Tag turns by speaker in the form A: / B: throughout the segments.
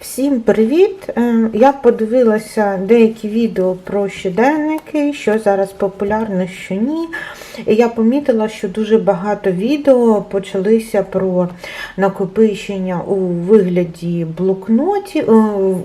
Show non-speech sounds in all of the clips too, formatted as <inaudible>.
A: Всім привіт! Е, Я подивилася деякі відео про щоденники, що зараз популярно, що ні. І я помітила, що дуже багато відео почалися про накопичення у вигляді блокнотів, е,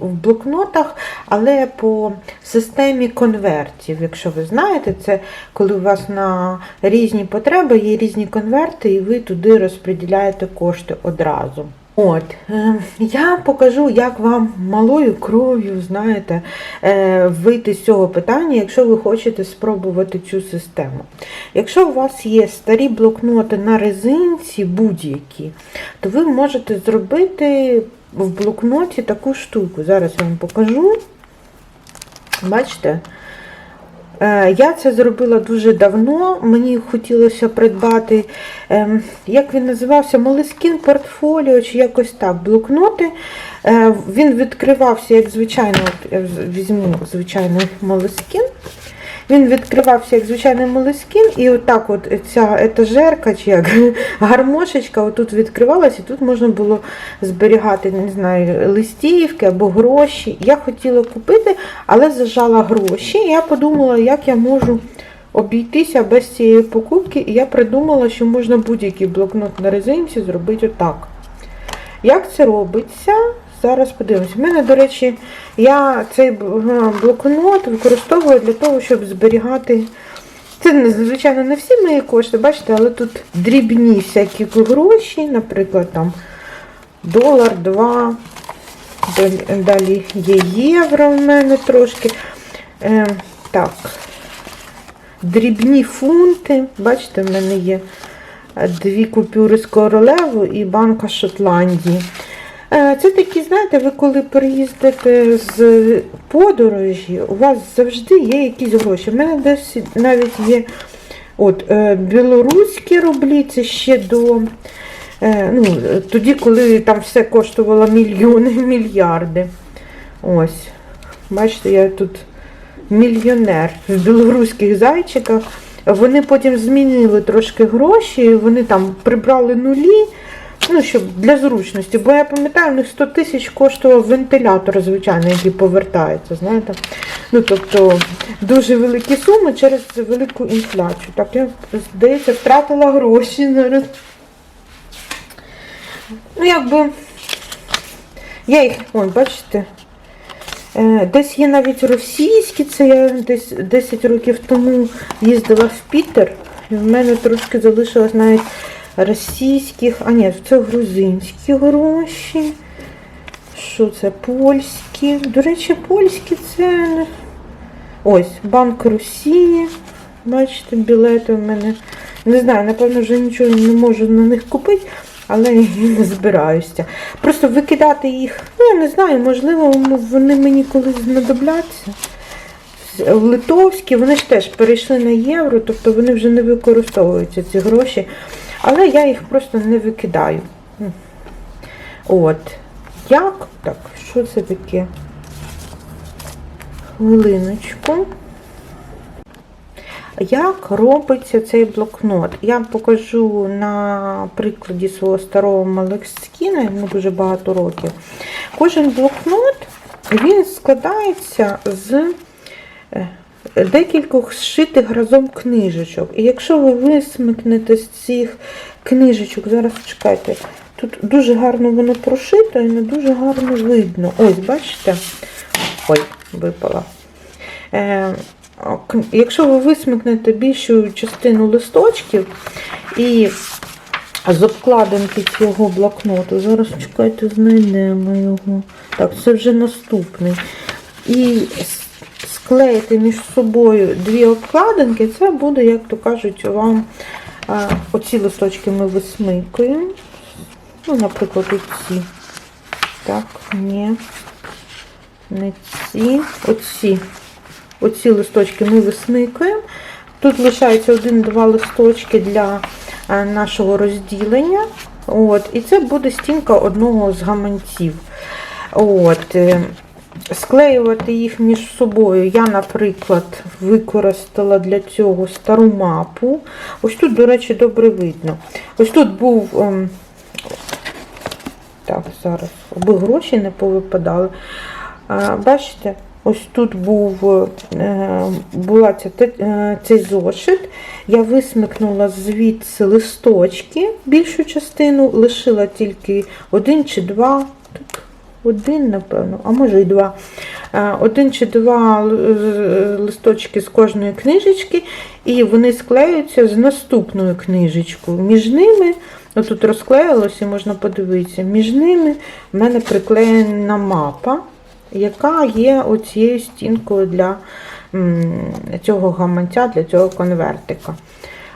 A: в блокнотах, але по системі конвертів. Якщо ви знаєте, це коли у вас на різні потреби є різні конверти, і ви туди розподіляєте кошти одразу. От, е, я покажу, як вам малою кров'ю, знаєте, е, вийти з цього питання, якщо ви хочете спробувати цю систему. Якщо у вас є старі блокноти на резинці будь-які, то ви можете зробити в блокноті таку штуку. Зараз я вам покажу. Бачите? Е, Я це зробила дуже давно. Мені хотілося придбати, ем, як він називався, Молескін портфоліо чи якось так, блокноти. Е, Він відкривався, як звичайно, візьму звичайний Молескін. Він відкривався як звичайний молескін, і отак от ця етажерка, чи як <laughs> гармошечка, отут відкривалася, і тут можна було зберігати, не знаю, листівки або гроші. Я хотіла купити, але зажала гроші. І я подумала, як я можу обійтися без цієї покупки. І я придумала, що можна будь-який блокнот на резинці зробити отак. Як це робиться? Зараз подивимось. У мене, до речі, я цей блокнот використовую для того, щоб зберігати. Це, звичайно, не всі мої кошти, бачите, але тут дрібні всякі гроші, наприклад, там долар, два, далі є євро в мене трошки. Е, так, дрібні фунти. Бачите, в мене є дві купюри з королеву і банка Шотландії. Це такі, знаєте, ви коли приїздите з подорожі, у вас завжди є якісь гроші. У мене десь навіть є от, білоруські рублі, це ще до ну, тоді, коли там все коштувало мільйони, <laughs> мільярди. Ось, бачите, я тут мільйонер в білоруських зайчиках. Вони потім змінили трошки гроші, вони там прибрали нулі. Ну, щоб для зручності, бо я пам'ятаю, у них 100 тисяч коштував вентилятор, звичайно, який повертається. знаєте. Ну, тобто, дуже великі суми через велику інфляцію. Так, я, здається, втратила гроші зараз. Ну, якби, я їх, ой, бачите, е, десь є навіть російські, це я десь 10 років тому їздила в Пітер, і в мене трошки залишилось навіть російських, а ні, це грузинські гроші. Що це? Польські. До речі, польські це ось Банк Росії. Бачите, білети в мене. Не знаю, напевно, вже нічого не можу на них купити, але я не збираюся. Просто викидати їх, ну, я не знаю, можливо, вони мені колись знадобляться. Литовські, вони ж теж перейшли на євро, тобто вони вже не використовуються ці гроші. Але я їх просто не викидаю. От. Як? Так, що це таке? Хвилиночку. Як робиться цей блокнот? Я вам покажу на прикладі свого старого Малекскіна, йому дуже багато років. Кожен блокнот він складається з декількох зшитих разом книжечок. І якщо ви висмикнете з цих книжечок, зараз чекайте, тут дуже гарно воно прошито і не дуже гарно видно. Ось, бачите? Ой, випала. Е, Якщо ви висмикнете більшу частину листочків і з обкладинки цього блокноту, зараз чекайте, знайдемо його. Так, це вже наступний. І склеїти між собою дві обкладинки, це буде, як то кажуть, вам а, оці листочки ми висмикуємо. Ну, наприклад, оці. Так, ні, не ці, оці. Оці листочки ми висмикуємо. Тут лишається один-два листочки для а, нашого розділення. От, І це буде стінка одного з гаманців. От. Е, Склеювати їх між собою. Я, наприклад, використала для цього стару мапу. Ось тут, до речі, добре видно. Ось тут був. ем, Так, зараз аби гроші не повипадали. А, Бачите, ось тут був, е, була ця, е, цей зошит. Я висмикнула звідси листочки, більшу частину, лишила тільки один чи два. Тут один, напевно, а може і два. Е, Один чи два листочки з кожної книжечки, і вони склеюються з наступною книжечкою. Між ними, отут розклеїлося, можна подивитися, між ними в мене приклеєна мапа, яка є оцією стінкою для цього гаманця, для цього конвертика.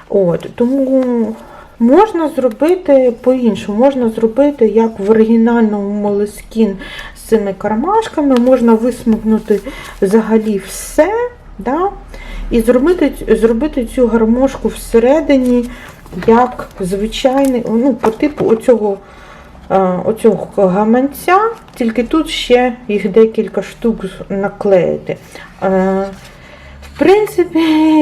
A: От, тому можна зробити по-іншому. Можна зробити, як в оригінальному Moleskine з цими кармашками, можна висмикнути взагалі все, да? і зробити, зробити цю гармошку всередині, як звичайний, ну, по типу оцього, е, оцього гаманця, тільки тут ще їх декілька штук наклеїти. В принципі,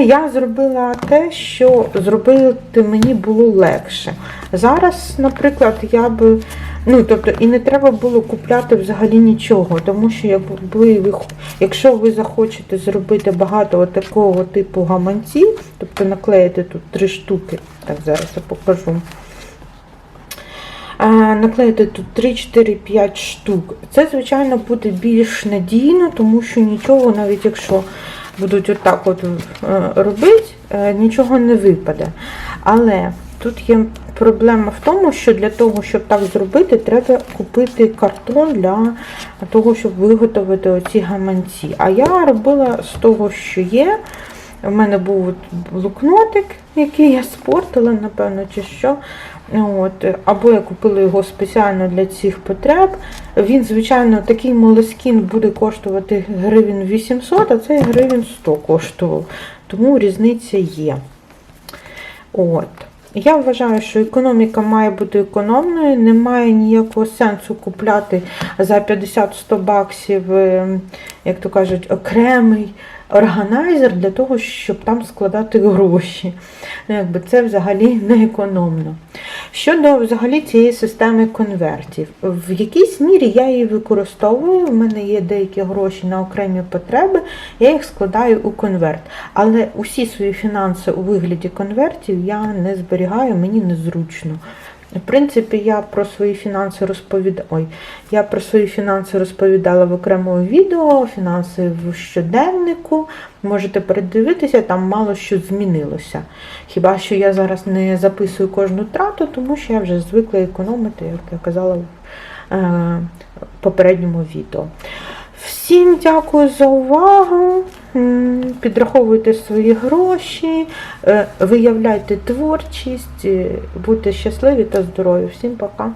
A: я зробила те, що зробити мені було легше. Зараз, наприклад, я би. Ну, тобто, і не треба було купляти взагалі нічого, тому що якби ви, якщо ви захочете зробити багато такого типу гаманців, тобто наклеїти тут три штуки, так зараз я покажу. Наклеїти тут 3, 4, 5 штук. Це, звичайно, буде більш надійно, тому що нічого, навіть якщо будуть отак от е, робити, е, нічого не випаде. Але тут є проблема в тому, що для того, щоб так зробити, треба купити картон для того, щоб виготовити оці гаманці. А я робила з того, що є. У мене був от блокнотик, який я спортила, напевно, чи що. От. Або я купила його спеціально для цих потреб. Він, звичайно, такий молескін буде коштувати гривень 800, а цей гривень 100 коштував. Тому різниця є. От. Я вважаю, що економіка має бути економною, немає ніякого сенсу купляти за 50-100 баксів, е, як то кажуть, окремий органайзер для того, щоб там складати гроші. Ну, якби це взагалі не економно. Щодо взагалі цієї системи конвертів, в якійсь мірі я її використовую. У мене є деякі гроші на окремі потреби, я їх складаю у конверт. Але усі свої фінанси у вигляді конвертів я не зберігаю, мені незручно. В принципі, я про свої фінанси розповідала. Ой, я про свої фінанси розповідала в окремому відео, фінанси в щоденнику. Можете передивитися, там мало що змінилося. Хіба що я зараз не записую кожну трату, тому що я вже звикла економити, як я казала в е, попередньому відео. Всім дякую за увагу. Підраховуйте свої гроші, е, виявляйте творчість, е, будьте щасливі та здорові. Всім пока!